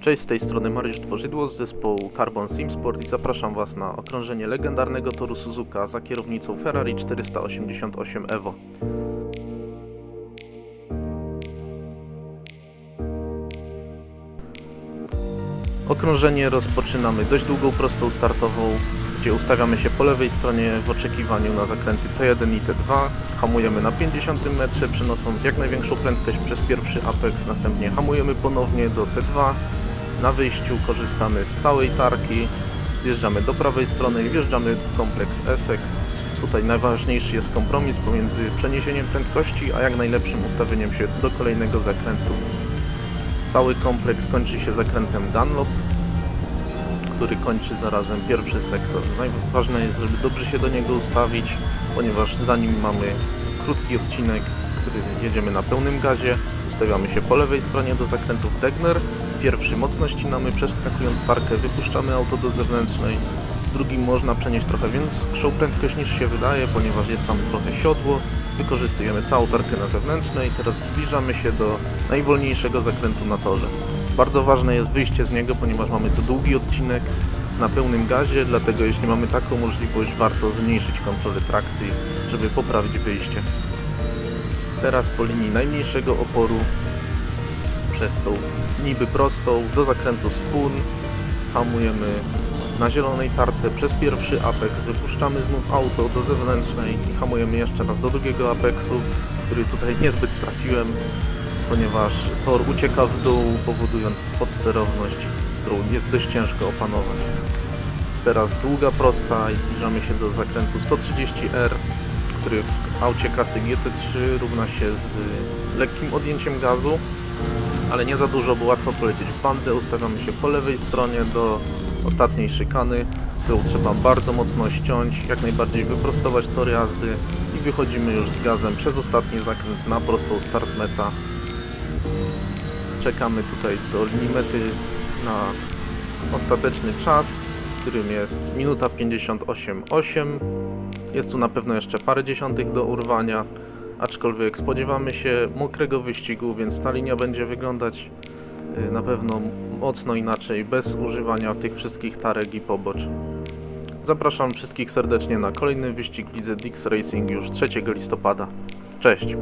Cześć, z tej strony Mariusz Tworzydło z zespołu Carbon Sim Sport i zapraszam Was na okrążenie legendarnego toru Suzuka za kierownicą Ferrari 488 Evo. Okrążenie rozpoczynamy dość długą prostą startową, gdzie ustawiamy się po lewej stronie w oczekiwaniu na zakręty T1 i T2. Hamujemy na 50 metrze, przenosząc jak największą prędkość przez pierwszy apex, następnie hamujemy ponownie do T2. Na wyjściu korzystamy z całej tarki, zjeżdżamy do prawej strony i wjeżdżamy w kompleks ESEK. Tutaj najważniejszy jest kompromis pomiędzy przeniesieniem prędkości, a jak najlepszym ustawieniem się do kolejnego zakrętu. Cały kompleks kończy się zakrętem Dunlop, który kończy zarazem pierwszy sektor. Najważne jest, żeby dobrze się do niego ustawić, ponieważ za nim mamy krótki odcinek, jedziemy na pełnym gazie. Ustawiamy się po lewej stronie do zakrętów Degner. Pierwszy mocno ścinamy, przeskakując tarkę, wypuszczamy auto do zewnętrznej. W drugim można przenieść trochę większą prędkość niż się wydaje, ponieważ jest tam trochę siodło. Wykorzystujemy całą tarkę na zewnętrznej. Teraz zbliżamy się do najwolniejszego zakrętu na torze. Bardzo ważne jest wyjście z niego, ponieważ mamy tu długi odcinek na pełnym gazie, dlatego jeśli mamy taką możliwość, warto zmniejszyć kontrolę trakcji, żeby poprawić wyjście. Teraz po linii najmniejszego oporu przez tą niby prostą do zakrętu spun hamujemy na zielonej tarce przez pierwszy apex, wypuszczamy znów auto do zewnętrznej i hamujemy jeszcze raz do drugiego apexu, który tutaj niezbyt trafiłem, ponieważ tor ucieka w dół, powodując podsterowność, którą jest dość ciężko opanować. Teraz długa prosta i zbliżamy się do zakrętu 130R, który w aucie klasy GT3 równa się z lekkim odjęciem gazu, ale nie za dużo, bo łatwo polecieć w bandę. Ustawiamy się po lewej stronie do ostatniej szykany, którą trzeba bardzo mocno ściąć, jak najbardziej wyprostować tor jazdy i wychodzimy już z gazem przez ostatni zakręt na prostą start meta. Czekamy tutaj do linii mety na ostateczny czas, którym jest minuta 58,8. Jest tu na pewno jeszcze parę dziesiątych do urwania, aczkolwiek spodziewamy się mokrego wyścigu, więc ta linia będzie wyglądać y, na pewno mocno inaczej, bez używania tych wszystkich tarek i pobocz. Zapraszam wszystkich serdecznie na kolejny wyścig w lidze Dix Racing już 3 listopada. Cześć!